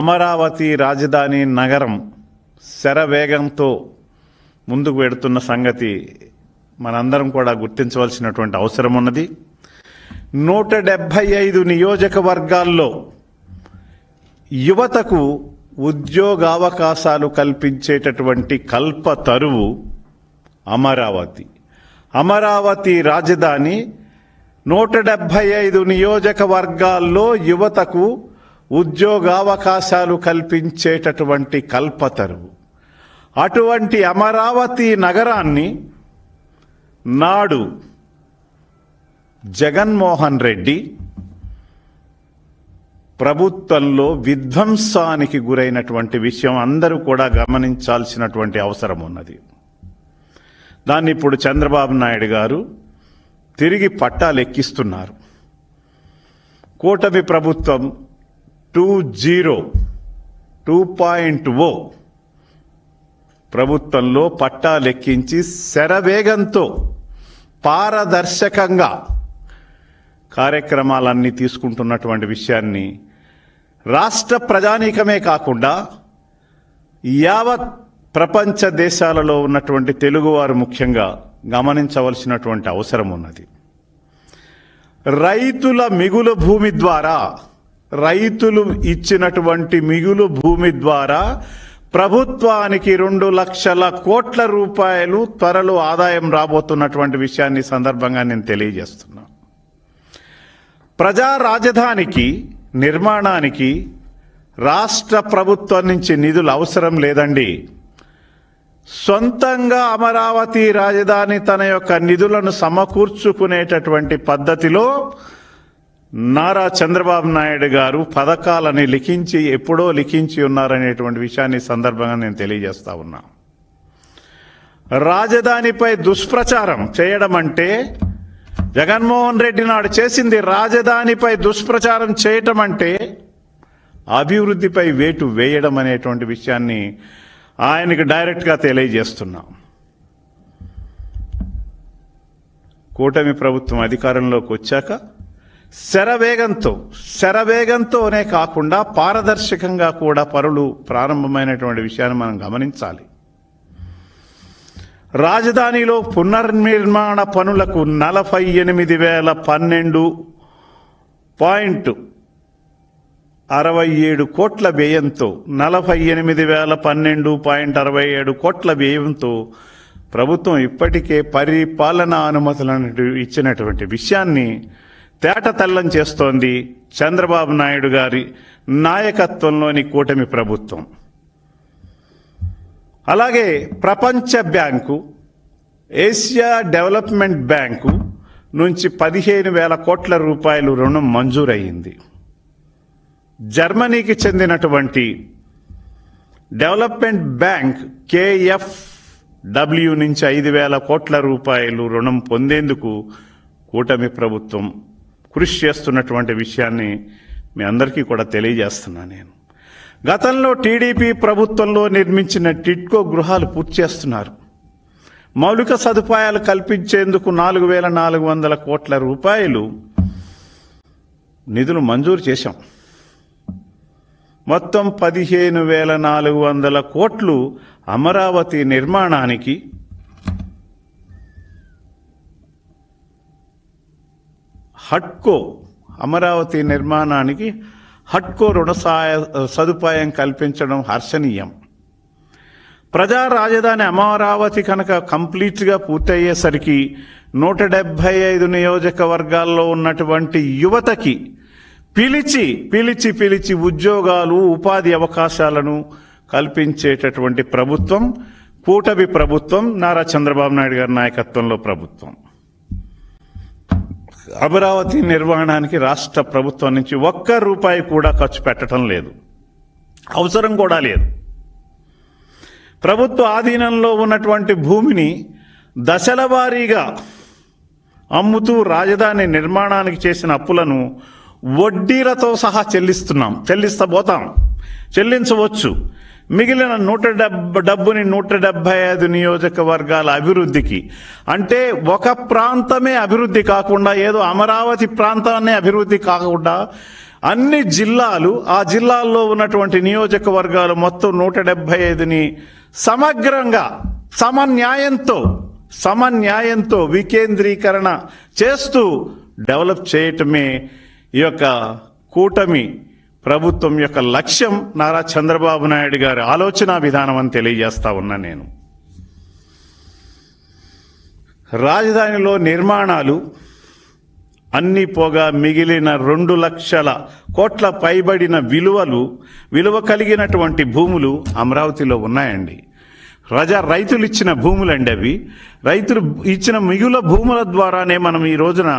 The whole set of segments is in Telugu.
అమరావతి రాజధాని నగరం శరవేగంతో ముందుకు వెడుతున్న సంగతి మనందరం కూడా గుర్తించవలసినటువంటి అవసరం ఉన్నది. నూట డెబ్భై ఐదు నియోజకవర్గాల్లో యువతకు ఉద్యోగావకాశాలు కల్పించేటటువంటి కల్ప తరువు అమరావతి. అమరావతి రాజధాని నూట డెబ్భై ఐదు నియోజకవర్గాల్లో యువతకు ఉద్యోగావకాశాలు కల్పించేటటువంటి కల్పతరు అటువంటి అమరావతి నగరాన్ని నాడు జగన్మోహన్ రెడ్డి ప్రభుత్వంలో విధ్వంసానికి గురైనటువంటి విషయం అందరూ కూడా గమనించాల్సినటువంటి అవసరం ఉన్నది. దాన్ని ఇప్పుడు చంద్రబాబు నాయుడు గారు తిరిగి పట్టాలెక్కిస్తున్నారు. కూటమి ప్రభుత్వం two zero two point O ప్రభుత్వంలో పట్టా లెక్కించి శరవేగంతో పారదర్శకంగా కార్యక్రమాలన్నీ తీసుకుంటున్నటువంటి విషయాన్ని రాష్ట్ర ప్రజానీకమే కాకుండా యావత్ ప్రపంచ దేశాలలో ఉన్నటువంటి తెలుగువారు ముఖ్యంగా గమనించవలసినటువంటి అవసరం ఉన్నది. రైతుల మిగులు భూమి ద్వారా రైతులు ఇచ్చినటువంటి మిగులు భూమి ద్వారా ప్రభుత్వానికి రెండు లక్షల కోట్ల రూపాయలు త్వరలో ఆదాయం రాబోతున్నటువంటి విషయాన్ని సందర్భంగా నేను తెలియజేస్తున్నా. ప్రజా రాజధానికి నిర్మాణానికి రాష్ట్ర ప్రభుత్వం నుంచి నిధులు అవసరం లేదండి. సొంతంగా అమరావతి రాజధాని తన యొక్క నిధులను సమకూర్చుకునేటటువంటి పద్ధతిలో నారా చంద్రబాబు నాయుడు గారు పథకాలని లిఖించి ఎప్పుడో లిఖించి ఉన్నారనేటువంటి విషయాన్ని సందర్భంగా నేను తెలియజేస్తా ఉన్నా. రాజధానిపై దుష్ప్రచారం చేయడం అంటే జగన్మోహన్ రెడ్డి నాడు చేసింది రాజధానిపై దుష్ప్రచారం చేయటం అంటే అభివృద్ధిపై వేటు వేయడం అనేటువంటి విషయాన్ని ఆయనకు డైరెక్ట్గా తెలియజేస్తున్నాం. కూటమి ప్రభుత్వం అధికారంలోకి వచ్చాక శరవేగంతో శరవేగంతోనే కాకుండా పారదర్శకంగా కూడా పనులు ప్రారంభమైనటువంటి విషయాన్ని మనం గమనించాలి. రాజధానిలో పునర్నిర్మాణ పనులకు నలభై ఎనిమిది వేల పన్నెండు పాయింట్ అరవై ఏడు కోట్ల వ్యయంతో నలభై ఎనిమిది వేల పన్నెండు పాయింట్ అరవై ఏడు కోట్ల వ్యయంతో ప్రభుత్వం ఇప్పటికే పరిపాలనా అనుమతులను ఇచ్చినటువంటి విషయాన్ని తేటతల్లం చేస్తోంది చంద్రబాబు నాయుడు గారి నాయకత్వంలోని కూటమి ప్రభుత్వం. అలాగే ప్రపంచ బ్యాంకు ఏషియా డెవలప్మెంట్ బ్యాంకు నుంచి పదిహేను వేల కోట్ల రూపాయలు రుణం మంజూరయ్యింది. జర్మనీకి చెందినటువంటి డెవలప్మెంట్ బ్యాంక్ కేఎఫ్ డబ్ల్యూ నుంచి ఐదు వేల కోట్ల రూపాయలు రుణం పొందేందుకు కూటమి ప్రభుత్వం కృషి చేస్తున్నటువంటి విషయాన్ని మీ అందరికీ కూడా తెలియజేస్తున్నా నేను. గతంలో టీడీపీ ప్రభుత్వంలో నిర్మించిన టిట్కో గృహాలు పూర్తి చేస్తున్నారు. మౌలిక సదుపాయాలు కల్పించేందుకు నాలుగు వేల నాలుగు వందల కోట్ల రూపాయలు నిధులు మంజూరు చేశాం. మొత్తం పదిహేను వేల నాలుగు వందల కోట్లు అమరావతి నిర్మాణానికి హట్కో అమరావతి నిర్మాణానికి హట్కో రుణ సహాయ సదుపాయం కల్పించడం హర్షణీయం. ప్రజా రాజధాని అమరావతి కనుక కంప్లీట్గా పూర్తయ్యేసరికి నూట డెబ్బై ఐదు నియోజకవర్గాల్లో ఉన్నటువంటి యువతకి పిలిచి పిలిచి పిలిచి ఉద్యోగాలు ఉపాధి అవకాశాలను కల్పించేటటువంటి ప్రభుత్వం కూటమి ప్రభుత్వం నారా చంద్రబాబు నాయుడు గారి నాయకత్వంలో ప్రభుత్వం. అమరావతి నిర్మాణానికి రాష్ట్ర ప్రభుత్వం నుంచి ఒక్క రూపాయి కూడా ఖర్చు పెట్టడం లేదు. అవసరం కూడా లేదు. ప్రభుత్వ ఆధీనంలో ఉన్నటువంటి భూమిని దశల వారీగా అమ్ముతూ రాజధాని నిర్మాణానికి చేసిన అప్పులను వడ్డీలతో సహా చెల్లిస్తున్నాం చెల్లిస్తబోతాం చెల్లించవచ్చు. మిగిలిన నూట డబ్బుని నూట డెబ్బై ఐదు నియోజకవర్గాల అభివృద్ధికి. అంటే ఒక ప్రాంతమే అభివృద్ధి కాకుండా ఏదో అమరావతి ప్రాంతాన్ని అభివృద్ధి కాకుండా అన్ని జిల్లాలు ఆ జిల్లాల్లో ఉన్నటువంటి నియోజకవర్గాలు మొత్తం నూట డెబ్బై ఐదుని సమగ్రంగా సమన్యాయంతో సమన్యాయంతో వికేంద్రీకరణ చేస్తూ డెవలప్ చేయటమే ఈ యొక్క కూటమి ప్రభుత్వం యొక్క లక్ష్యం నారా చంద్రబాబు నాయుడు గారి ఆలోచన విధానం అని తెలియజేస్తా ఉన్నా నేను. రాజధానిలో నిర్మాణాలు అన్ని పోగా మిగిలిన రెండు లక్షల కోట్ల పైబడిన విలువలు విలువ కలిగినటువంటి భూములు అమరావతిలో ఉన్నాయండి. ప్రజా రైతులు ఇచ్చిన భూములండి అవి రైతులు ఇచ్చిన మిగుల భూముల ద్వారానే మనం ఈ రోజున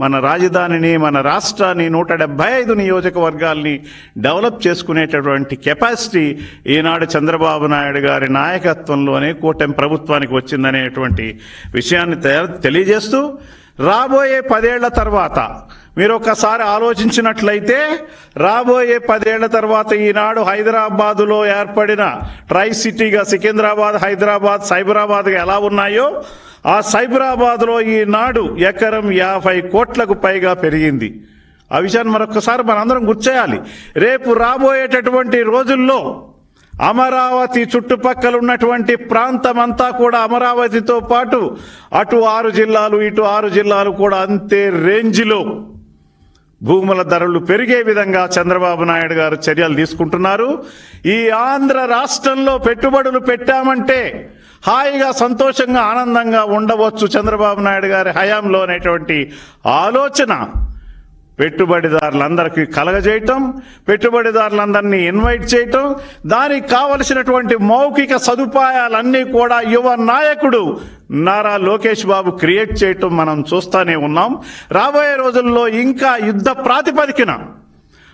మన రాజధానిని మన రాష్ట్రాన్ని నూట డెబ్బై ఐదు నియోజకవర్గాల్ని డెవలప్ చేసుకునేటటువంటి కెపాసిటీ ఈనాడు చంద్రబాబు నాయుడు గారి నాయకత్వంలోనే కూటమి ప్రభుత్వానికి వచ్చిందనేటువంటి విషయాన్ని తెలియజేస్తూ రాబోయే పదేళ్ళ తర్వాత. మీరు ఒకసారి ఆలోచించినట్లయితే రాబోయే పదేళ్ళ తర్వాత ఈనాడు హైదరాబాదులో ఏర్పడిన ట్రై సిటీగా సికింద్రాబాద్ హైదరాబాద్ సైబరాబాద్గా ఎలా ఉన్నాయో ఆ సైబరాబాద్లో ఈనాడు ఎకరం యాభై కోట్లకు పైగా పెరిగింది. ఆ విషయాన్ని మరొకసారి మనందరం గుర్చేయాలి రేపు రాబోయేటటువంటి రోజుల్లో అమరావతి చుట్టుపక్కల ఉన్నటువంటి ప్రాంతం అంతా కూడా అమరావతితో పాటు అటు ఆరు జిల్లాలు ఇటు ఆరు జిల్లాలు కూడా అంతే రేంజ్లో భూముల ధరలు పెరిగే విధంగా చంద్రబాబు నాయుడు గారు చర్యలు తీసుకుంటున్నారు. ఈ ఆంధ్ర రాష్ట్రంలో పెట్టుబడులు పెట్టామంటే హాయిగా సంతోషంగా ఆనందంగా ఉండవచ్చు చంద్రబాబు నాయుడు గారి హయాంలో అనేటువంటి ఆలోచన. పెట్టుబడిదారులందరికీ కలగజేయటం పెట్టుబడిదారులందరినీ ఇన్వైట్ చేయటం దానికి కావలసినటువంటి మౌఖిక సదుపాయాలన్నీ కూడా యువ నాయకుడు నారా లోకేష్ బాబు క్రియేట్ చేయటం మనం చూస్తూనే ఉన్నాం. రాబోయే రోజుల్లో ఇంకా యుద్ధ ప్రాతిపదికన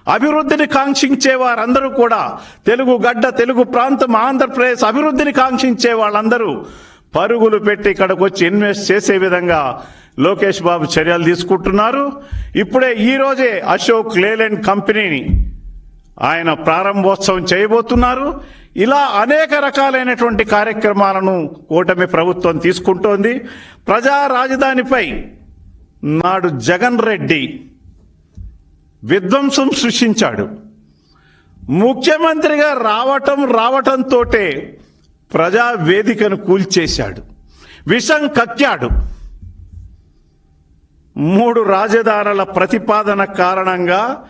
అభివృద్ధిని కాంక్షించే వారందరూ కూడా తెలుగు గడ్డ తెలుగు ప్రాంతం ఆంధ్రప్రదేశ్ అభివృద్ధిని కాంక్షించే వాళ్ళందరూ పరుగులు పెట్టి ఇక్కడికి వచ్చి ఇన్వెస్ట్ చేసే విధంగా లోకేష్ బాబు చర్యలు తీసుకుంటున్నారు. ఇప్పుడే ఈరోజే అశోక్ లేలెండ్ కంపెనీని ఆయన ప్రారంభోత్సవం చేయబోతున్నారు. ఇలా అనేక రకాలైనటువంటి కార్యక్రమాలను కూటమి ప్రభుత్వం తీసుకుంటోంది. ప్రజా రాజధానిపై నాడు జగన్ రెడ్డి విధ్వంసం సృష్టించాడు. ముఖ్యమంత్రిగా రావటం రావటంతోటే ప్రజా వేదికను కూల్చేశాడు. విషం కక్కాడు. మూడు రాజధానుల ప్రతిపాదన కారణంగా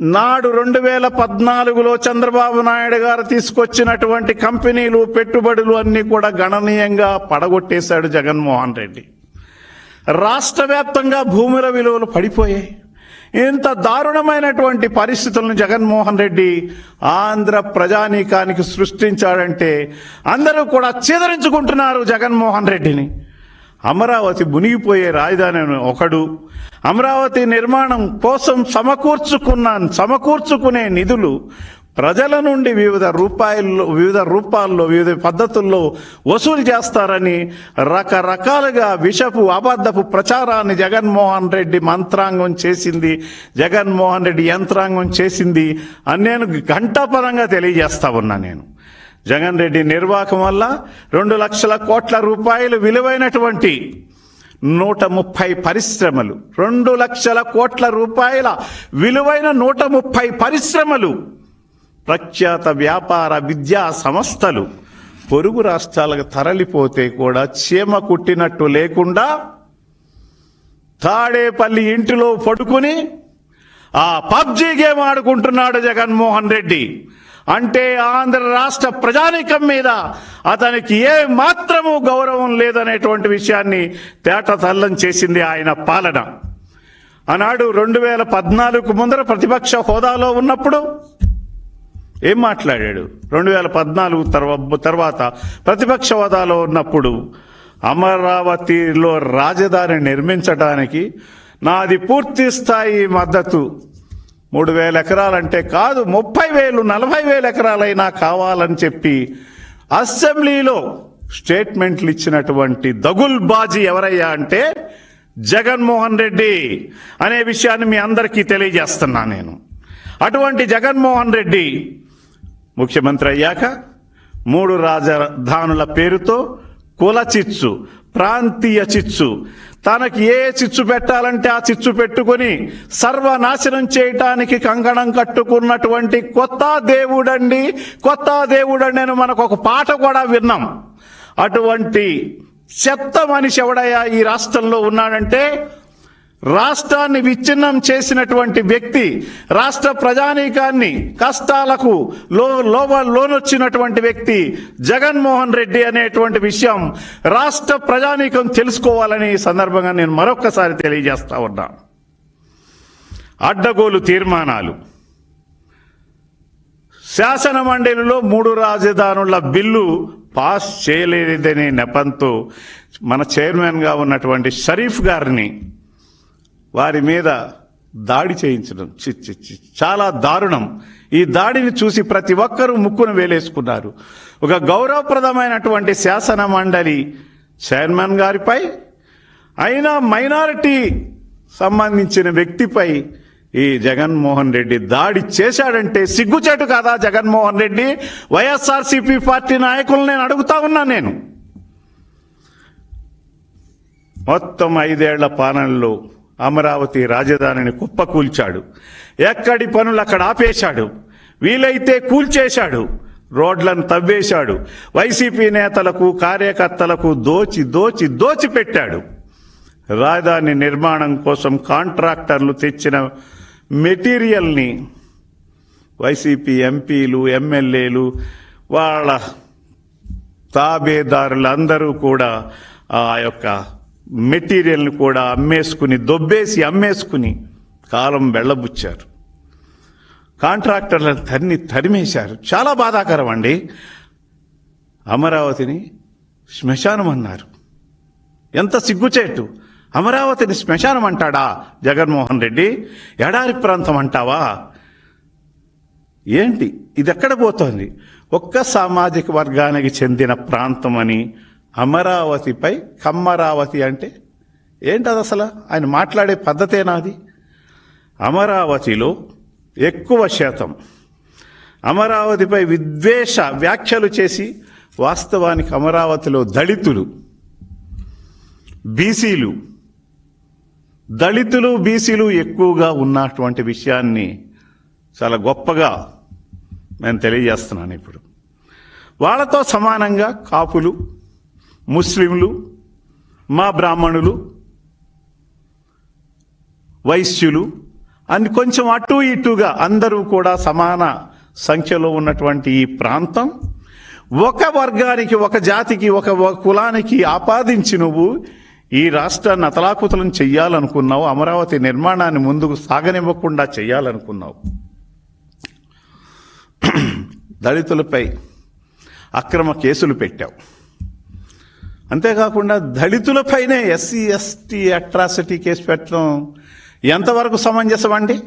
నాడు రెండు వేల పద్నాలుగులో చంద్రబాబు నాయుడు గారు తీసుకొచ్చినటువంటి కంపెనీలు పెట్టుబడులు అన్నీ కూడా గణనీయంగా పడగొట్టేశాడు జగన్మోహన్ రెడ్డి. రాష్ట్ర వ్యాప్తంగా భూముల విలువలు పడిపోయాయి. ఇంత దారుణమైనటువంటి పరిస్థితులను జగన్మోహన్ రెడ్డి ఆంధ్ర ప్రజానీకానికి సృష్టించాడంటే అందరూ కూడా చేదరించుకుంటున్నారు జగన్మోహన్ రెడ్డిని. అమరావతి మునిగిపోయే రాజధాని ఒకడు అమరావతి నిర్మాణం కోసం సమకూర్చుకున్న సమకూర్చుకునే నిధులు ప్రజల నుండి వివిధ రూపాయల్లో వివిధ రూపాల్లో వివిధ పద్ధతుల్లో వసూలు చేస్తారని రకరకాలుగా విషపు అబద్ధపు ప్రచారాన్ని జగన్మోహన్ రెడ్డి మంత్రాంగం చేసింది జగన్మోహన్ రెడ్డి యంత్రాంగం చేసింది అని నేను ఘంటాపరంగా తెలియజేస్తా ఉన్నా నేను. జగన్ రెడ్డి నిర్వాహకం వల్ల రెండు లక్షల కోట్ల రూపాయలు విలువైనటువంటి నూట ముప్పై పరిశ్రమలు రెండు లక్షల కోట్ల రూపాయల విలువైన నూట ముప్పై పరిశ్రమలు ప్రఖ్యాత వ్యాపార విద్యా సంస్థలు పొరుగు రాష్ట్రాలకు తరలిపోతే కూడా చీమ కుట్టినట్టు లేకుండా తాడేపల్లి ఇంటిలో పడుకుని ఆ పబ్జీ గేమ్ ఆడుకుంటున్నాడు జగన్మోహన్ రెడ్డి. అంటే ఆంధ్ర రాష్ట్ర ప్రజానీకం మీద అతనికి ఏ మాత్రము గౌరవం లేదనేటువంటి విషయాన్ని తేట తల్లం చేసింది ఆయన పాలన. ఆనాడు రెండు వేల పద్నాలుగు ముందర ప్రతిపక్ష హోదాలో ఉన్నప్పుడు ఏం మాట్లాడాడు? రెండు వేల పద్నాలుగు తర్వా- తర్వాత ప్రతిపక్ష హోదాలో ఉన్నప్పుడు అమరావతిలో రాజధాని నిర్మించడానికి నాది పూర్తి స్థాయి మద్దతు. మూడు వేల ఎకరాలంటే కాదు ముప్పై వేలు నలభై వేల ఎకరాలైనా కావాలని చెప్పి అసెంబ్లీలో స్టేట్మెంట్లు ఇచ్చినటువంటి దగుల్ బాజీ ఎవరయ్యా అంటే జగన్మోహన్ రెడ్డి అనే విషయాన్ని మీ అందరికీ తెలియజేస్తున్నా నేను. అటువంటి జగన్మోహన్ రెడ్డి ముఖ్యమంత్రి అయ్యాక మూడు రాజధానుల పేరుతో కుల చిచ్చు ప్రాంతీయ చిచ్చు. తనకి ఏ చిచ్చు పెట్టాలంటే ఆ చిచ్చు పెట్టుకొని సర్వనాశనం చేయటానికి కంకణం కట్టుకున్నటువంటి కొత్త దేవుడండి కొత్త దేవుడండి అని మనకు ఒక పాట కూడా విన్నాం. అటువంటి చెత్త మనిషి ఎవడయ్యా ఈ రాష్ట్రంలో ఉన్నాడంటే రాష్ట్రాన్ని విచ్ఛిన్నం చేసినటువంటి వ్యక్తి రాష్ట్ర ప్రజానీకాన్ని కష్టాలకు లో లోవ లోనొచ్చినటువంటి వ్యక్తి జగన్మోహన్ రెడ్డి అనేటువంటి విషయం రాష్ట్ర ప్రజానీకం తెలుసుకోవాలని ఈ సందర్భంగా నేను మరొక్కసారి తెలియజేస్తా ఉన్నా. అడ్డగోలు తీర్మానాలు. శాసన మండలిలో మూడు రాజధానుల బిల్లు పాస్ చేయలేదనే నెపంతో మన చైర్మన్గా ఉన్నటువంటి షరీఫ్ గారిని వారి మీద దాడి చేయించడం. చి చి చి. చాలా దారుణం. ఈ దాడిని చూసి ప్రతి ఒక్కరూ ముక్కును వేలేసుకున్నారు. ఒక గౌరవప్రదమైనటువంటి శాసన మండలి చైర్మన్ గారిపై అయినా మైనారిటీ సంబంధించిన వ్యక్తిపై ఈ జగన్మోహన్ రెడ్డి దాడి చేశాడంటే సిగ్గుచేటు కాదా జగన్మోహన్ రెడ్డి? వైఎస్ఆర్సీపీ పార్టీ నాయకులు నేను అడుగుతా ఉన్నా నేను. మొత్తం ఐదేళ్ళ పాలనలో అమరావతి రాజధానిని కుప్పకూల్చాడు. ఎక్కడి పనులు అక్కడ ఆపేశాడు. వీలైతే కూల్చేశాడు. రోడ్లను తవ్వేశాడు. వైసీపీ నేతలకు కార్యకర్తలకు దోచి దోచి దోచిపెట్టాడు రాజధాని నిర్మాణం కోసం కాంట్రాక్టర్లు తెచ్చిన మెటీరియల్ని వైసీపీ ఎంపీలు ఎమ్మెల్యేలు వాళ్ళ తాబేదారులందరూ కూడా ఆ యొక్క మెటీరియల్ని కూడా అమ్మేసుకుని దొబ్బేసి అమ్మేసుకుని కాలం వెళ్ళబుచ్చారు. కాంట్రాక్టర్లను తన్ని తరిమేశారు. చాలా బాధాకరం అండి. అమరావతిని శ్మశానం అన్నారు. ఎంత సిగ్గుచేటు. అమరావతిని శ్మశానం అంటాడా జగన్మోహన్ రెడ్డి? ఎడారి ప్రాంతం అంటావా? ఏంటి? ఇది ఎక్కడ పోతోంది? ఒక్క సామాజిక వర్గానికి చెందిన ప్రాంతం అని అమరావతిపై కమ్మరావతి అంటే ఏంటది అసలు ఆయన మాట్లాడే పద్ధతేనాది అమరావతిలో ఎక్కువ శాతం అమరావతిపై విద్వేష వ్యాఖ్యలు చేసి వాస్తవానికి అమరావతిలో దళితులు బీసీలు దళితులు బీసీలు ఎక్కువగా ఉన్నటువంటి విషయాన్ని చాలా గొప్పగా నేను తెలియజేస్తున్నాను ఇప్పుడు. వాళ్ళతో సమానంగా కాపులు ముస్లింలు మా బ్రాహ్మణులు వైశ్యులు అని కొంచెం అటు ఇటుగా అందరూ కూడా సమాన సంఖ్యలో ఉన్నటువంటి ఈ ప్రాంతం. ఒక వర్గానికి ఒక జాతికి ఒక కులానికి ఆపాదించి నువ్వు ఈ రాష్ట్రాన్ని అతలాకుతలం చెయ్యాలనుకున్నావు అమరావతి నిర్మాణాన్ని ముందుకు సాగనివ్వకుండా చెయ్యాలనుకున్నావు. దళితులపై అక్రమ కేసులు పెట్టావు. అంతేకాకుండా దళితులపైనే ఎస్సీ ఎస్టీ అట్రాసిటీ కేసు పెట్టడం ఎంతవరకు సమంజసం అండి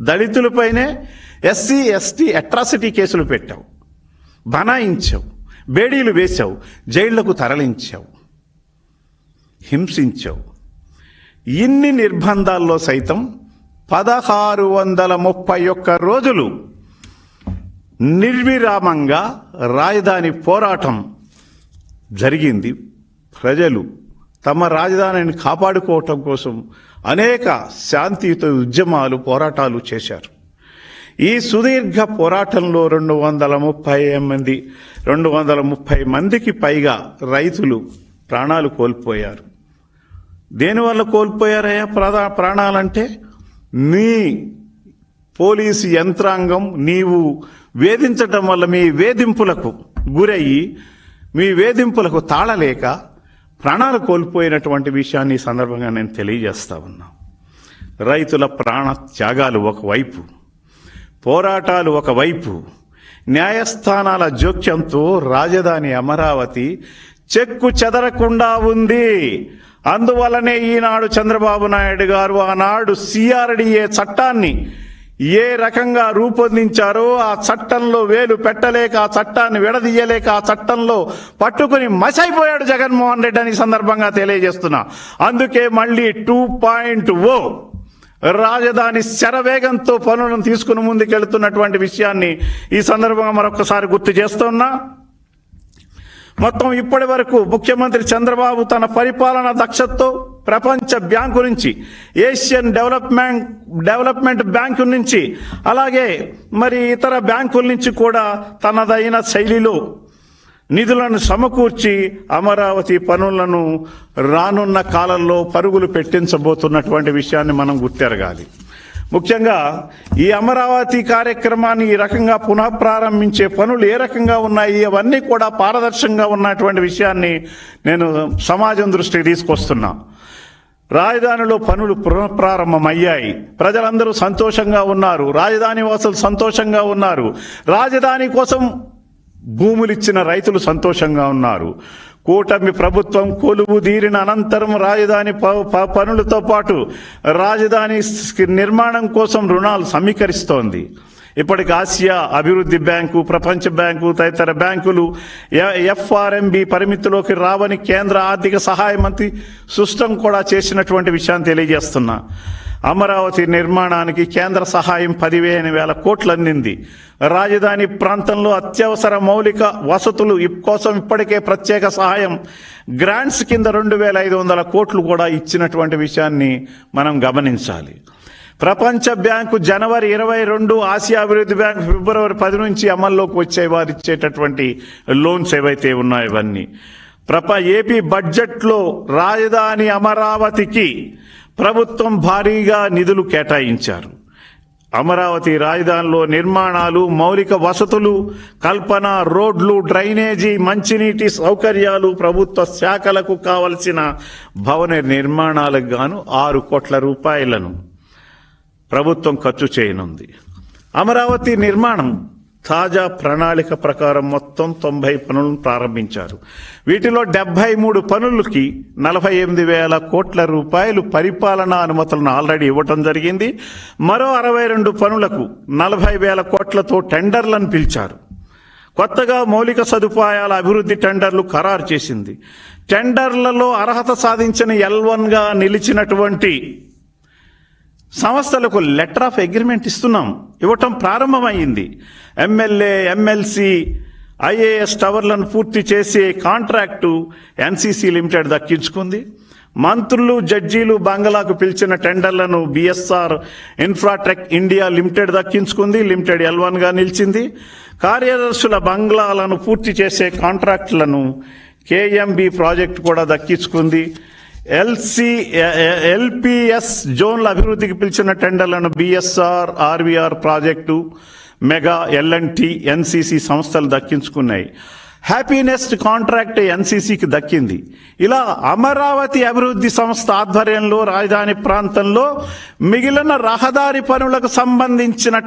దళితులపైనే ఎస్సీ ఎస్టీ అట్రాసిటీ కేసులు పెట్టావు బనాయించావు బేడీలు వేశావు జైళ్ళకు తరలించావు హింసించావు. ఇన్ని నిర్బంధాల్లో సైతం పదహారు వందల ముప్పై ఒక్క రోజులు నిర్విరామంగా రాజధాని పోరాటం జరిగింది. ప్రజలు తమ రాజధానిని కాపాడుకోవటం కోసం అనేక శాంతియుత ఉద్యమాలు పోరాటాలు చేశారు. ఈ సుదీర్ఘ పోరాటంలో రెండు వందల ముప్పై మంది రెండు వందల ముప్పై మందికి పైగా రైతులు ప్రాణాలు కోల్పోయారు. దేనివల్ల కోల్పోయారయ్యా? ప్రధా ప్రాణాలంటే నీ పోలీసు యంత్రాంగం నీవు వేధించటం వల్ల మీ వేధింపులకు గురయ్యి మీ వేధింపులకు తాళలేక ప్రాణాలు కోల్పోయినటువంటి విషయాన్ని ఈ సందర్భంగా నేను తెలియజేస్తా ఉన్నా. రైతుల ప్రాణ త్యాగాలు ఒకవైపు పోరాటాలు ఒకవైపు న్యాయస్థానాల జోక్యంతో రాజధాని అమరావతి చెక్కు చెదరకుండా ఉంది. అందువలనే ఈనాడు చంద్రబాబు నాయుడు గారు ఆనాడు సిఆర్డిఏ చట్టాన్ని ఏ రకంగా రూపొందించారో ఆ చట్టంలో వేలు పెట్టలేక ఆ చట్టాన్ని విడదీయలేక ఆ చట్టంలో పట్టుకుని మసైపోయాడు జగన్మోహన్ రెడ్డి అని సందర్భంగా తెలియజేస్తున్నా. అందుకే మళ్ళీ టూ పాయింట్ ఓ రాజధాని శరవేగంతో పనులను తీసుకుని ముందుకెళ్తున్నటువంటి విషయాన్ని ఈ సందర్భంగా మరొకసారి గుర్తు చేస్తున్నా. మొత్తం ఇప్పటి వరకు ముఖ్యమంత్రి చంద్రబాబు తన పరిపాలన దక్షతతో ప్రపంచ బ్యాంకు నుంచి ఏషియన్ డెవలప్మెంట్ డెవలప్మెంట్ బ్యాంకు నుంచి అలాగే మరి ఇతర బ్యాంకుల నుంచి కూడా తనదైన శైలిలో నిధులను సమకూర్చి అమరావతి పనులను రానున్న కాలంలో పరుగులు పెట్టించబోతున్నటువంటి విషయాన్ని మనం గుర్తెరగాలి. ముఖ్యంగా ఈ అమరావతి కార్యక్రమాన్ని ఈ రకంగా పునః ప్రారంభించే పనులు ఏ రకంగా ఉన్నాయి అవన్నీ కూడా పారదర్శకంగా ఉన్నటువంటి విషయాన్ని నేను సమాజం దృష్టికి తీసుకొస్తున్నా. రాజధానిలో పనులు పునఃప్రారంభమయ్యాయి ప్రజలందరూ సంతోషంగా ఉన్నారు. రాజధాని వాసులు సంతోషంగా ఉన్నారు. రాజధాని కోసం భూములు ఇచ్చిన రైతులు సంతోషంగా ఉన్నారు. కూటమి ప్రభుత్వం కొలువు దీరిన అనంతరం రాజధాని ప- ప- పనులతో పాటు రాజధాని నిర్మాణం కోసం రుణాలు సమీకరిస్తోంది. ఇప్పటికి ఆసియా అభివృద్ధి బ్యాంకు ప్రపంచ బ్యాంకు తదితర బ్యాంకులు ఎ- ఎఫ్ఆర్ఎంబి పరిమితిలోకి రావని కేంద్ర ఆర్థిక సహాయ మంత్రి సుష్టం కూడా చేసినటువంటి విషయాన్ని తెలియజేస్తున్నా. అమరావతి నిర్మాణానికి కేంద్ర సహాయం పదివేల వేల కోట్లు అందింది రాజధాని ప్రాంతంలో అత్యవసర మౌలిక వసతులు ఇప్ కోసం ఇప్పటికే ప్రత్యేక సహాయం గ్రాంట్స్ కింద రెండు వేల ఐదు వందల కోట్లు కూడా ఇచ్చినటువంటి విషయాన్ని మనం గమనించాలి. ప్రపంచ బ్యాంకు జనవరి ఇరవై రెండు ఆసియా అభివృద్ధి బ్యాంకు ఫిబ్రవరి పది నుంచి అమల్లోకి వచ్చే వారు ఇచ్చేటటువంటి లోన్స్ ఏవైతే ఉన్నాయో ఇవన్నీ. ప్రప ఏపీ బడ్జెట్లో రాజధాని అమరావతికి ప్రభుత్వం భారీగా నిధులు కేటాయించారు. అమరావతి రాజధానిలో నిర్మాణాలు మౌలిక వసతులు కల్పన రోడ్లు డ్రైనేజీ మంచినీటి సౌకర్యాలు ప్రభుత్వ శాఖలకు కావలసిన భవన నిర్మాణాలకు గాను ఆరు కోట్ల రూపాయలను ప్రభుత్వం ఖర్చు చేయనుంది. అమరావతి నిర్మాణం తాజా ప్రణాళిక ప్రకారం మొత్తం తొంభై పనులను ప్రారంభించారు. వీటిలో డెబ్బై మూడు పనులకి నలభై ఎనిమిది వేల కోట్ల రూపాయలు పరిపాలనా అనుమతులను ఆల్రెడీ ఇవ్వటం జరిగింది. మరో అరవై రెండు పనులకు నలభై వేల కోట్లతో టెండర్లను పిలిచారు. కొత్తగా మౌలిక సదుపాయాల అభివృద్ధి టెండర్లు ఖరారు చేసింది. టెండర్లలో అర్హత సాధించిన ఎల్ నిలిచినటువంటి సంస్థలకు లెటర్ ఆఫ్ అగ్రిమెంట్ ఇస్తున్నాం. ఇవ్వటం ప్రారంభమైంది. ఎమ్మెల్యే ఎమ్మెల్సీ ఐఏఎస్ టవర్లను పూర్తి చేసే కాంట్రాక్టు ఎన్సీసీ లిమిటెడ్ దక్కించుకుంది. మంత్రులు జడ్జీలు బంగ్లాకు పిలిచిన టెండర్లను బిఎస్ఆర్ ఇన్ఫ్రాటెక్ ఇండియా లిమిటెడ్ దక్కించుకుంది. లిమిటెడ్ ఎల్ నిలిచింది. కార్యదర్శుల బంగ్లాలను పూర్తి చేసే కాంట్రాక్టులను కేఎంబి ప్రాజెక్టు కూడా దక్కించుకుంది. ఎల్సి ఎల్పిఎస్ జోన్ల అభివృద్ధికి పిలిచిన టెండర్లను BSR RVR project Mega L and T NCC సంస్థలు దక్కించుకున్నాయి. హ్యాపీనెస్ట్ కాంట్రాక్ట్ ఎన్సీసీకి దక్కింది. ఇలా అమరావతి అభివృద్ధి సంస్థ ఆధ్వర్యంలో రాజధాని ప్రాంతంలో మిగిలిన రహదారి పనులకు సంబంధించిన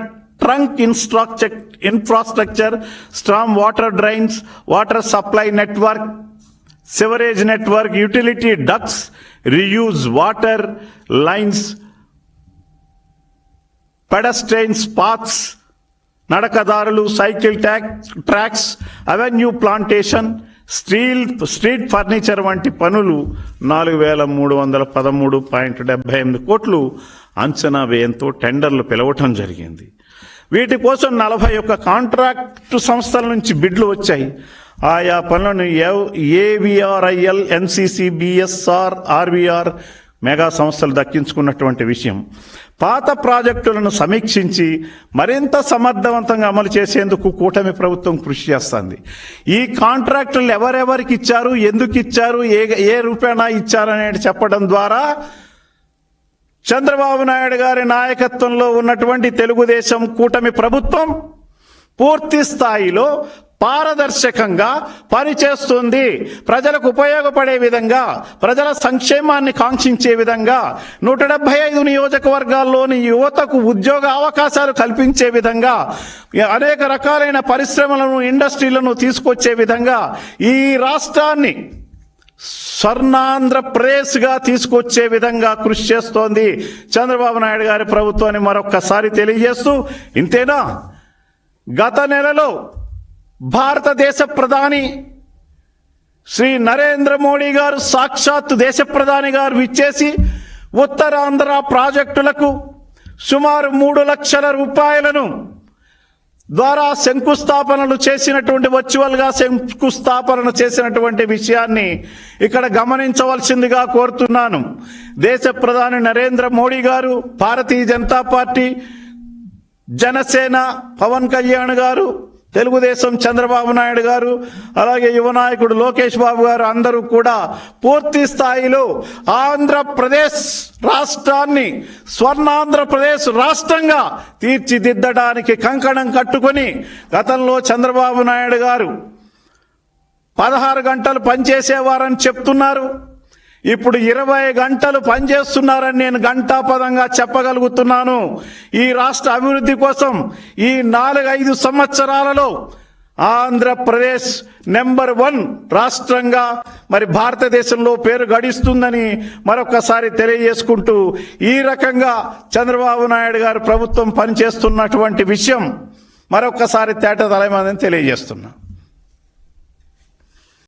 trunk infrastructure infrastructure storm water drains water supply network sewerage network utility ducts reuse water lines pedestrians paths నడకదారులు cycle track tracks avenue plantation steel street furniture వంటి పనులు నాలుగు వేల మూడు వందల పదమూడు పాయింట్ డెబ్బై ఎనిమిది కోట్లు అంచనా వ్యయంతో టెండర్లు పిలవటం జరిగింది. వీటి కోసం నలభై ఒక్క కాంట్రాక్టు సంస్థల నుంచి బిడ్లు వచ్చాయి. ఆయా పనులను AVRIL NCC BSR RVR Mega సంస్థలు దక్కించుకున్నటువంటి విషయం. పాత ప్రాజెక్టులను సమీక్షించి మరింత సమర్థవంతంగా అమలు చేసేందుకు కూటమి ప్రభుత్వం కృషి చేస్తుంది. ఈ కాంట్రాక్టులు ఎవరెవరికి ఇచ్చారు ఎందుకు ఇచ్చారు ఏ ఏ రూపేణా ఇచ్చారనేది చెప్పడం ద్వారా చంద్రబాబు నాయుడు గారి నాయకత్వంలో ఉన్నటువంటి తెలుగుదేశం కూటమి ప్రభుత్వం పూర్తి స్థాయిలో పారదర్శకంగా పనిచేస్తుంది. ప్రజలకు ఉపయోగపడే విధంగా ప్రజల సంక్షేమాన్ని కాంక్షించే విధంగా నూట డెబ్బై ఐదు నియోజకవర్గాల్లోని యువతకు ఉద్యోగ అవకాశాలు కల్పించే విధంగా అనేక రకాలైన పరిశ్రమలను ఇండస్ట్రీలను తీసుకొచ్చే విధంగా ఈ రాష్ట్రాన్ని స్వర్ణాంధ్రప్రదేశ్గా తీసుకొచ్చే విధంగా కృషి చేస్తోంది. చంద్రబాబు నాయుడు గారి ప్రభుత్వాన్ని మరొక్కసారి తెలియజేస్తూ ఇంతేనా? గత నెలలో భారతదేశ ప్రధాని శ్రీ నరేంద్ర మోడీ గారు సాక్షాత్ దేశ ప్రధాని గారు విచ్చేసి ఉత్తరాంధ్ర ప్రాజెక్టులకు సుమారు మూడు లక్షల రూపాయలను ద్వారా శంకుస్థాపనలు చేసినటువంటి వర్చువల్గా శంకుస్థాపన చేసినటువంటి విషయాన్ని ఇక్కడ గమనించవలసిందిగా కోరుతున్నాను. దేశ ప్రధాని నరేంద్ర మోడీ గారు భారతీయ జనతా పార్టీ జనసేన పవన్ కళ్యాణ్ గారు తెలుగుదేశం చంద్రబాబు నాయుడు గారు అలాగే యువ నాయకుడు లోకేష్ బాబు గారు అందరూ కూడా పూర్తి స్థాయిలో ఆంధ్రప్రదేశ్ రాష్ట్రాన్ని స్వర్ణాంధ్రప్రదేశ్ రాష్ట్రంగా తీర్చిదిద్దడానికి కంకణం కట్టుకొని గతంలో చంద్రబాబు నాయుడు గారు పదహారు గంటలు పనిచేసేవారని చెప్తున్నారు. ఇప్పుడు ఇరవై గంటలు పనిచేస్తున్నారని నేను గంటాపదంగా చెప్పగలుగుతున్నాను. ఈ రాష్ట్ర అభివృద్ధి కోసం ఈ నాలుగైదు సంవత్సరాలలో ఆంధ్రప్రదేశ్ నెంబర్ వన్ రాష్ట్రంగా మరి భారతదేశంలో పేరు గడిస్తుందని మరొకసారి తెలియజేసుకుంటూ ఈ రకంగా చంద్రబాబు నాయుడు గారు ప్రభుత్వం పనిచేస్తున్నటువంటి విషయం మరొకసారి తేట తలమని తెలియజేస్తున్నా.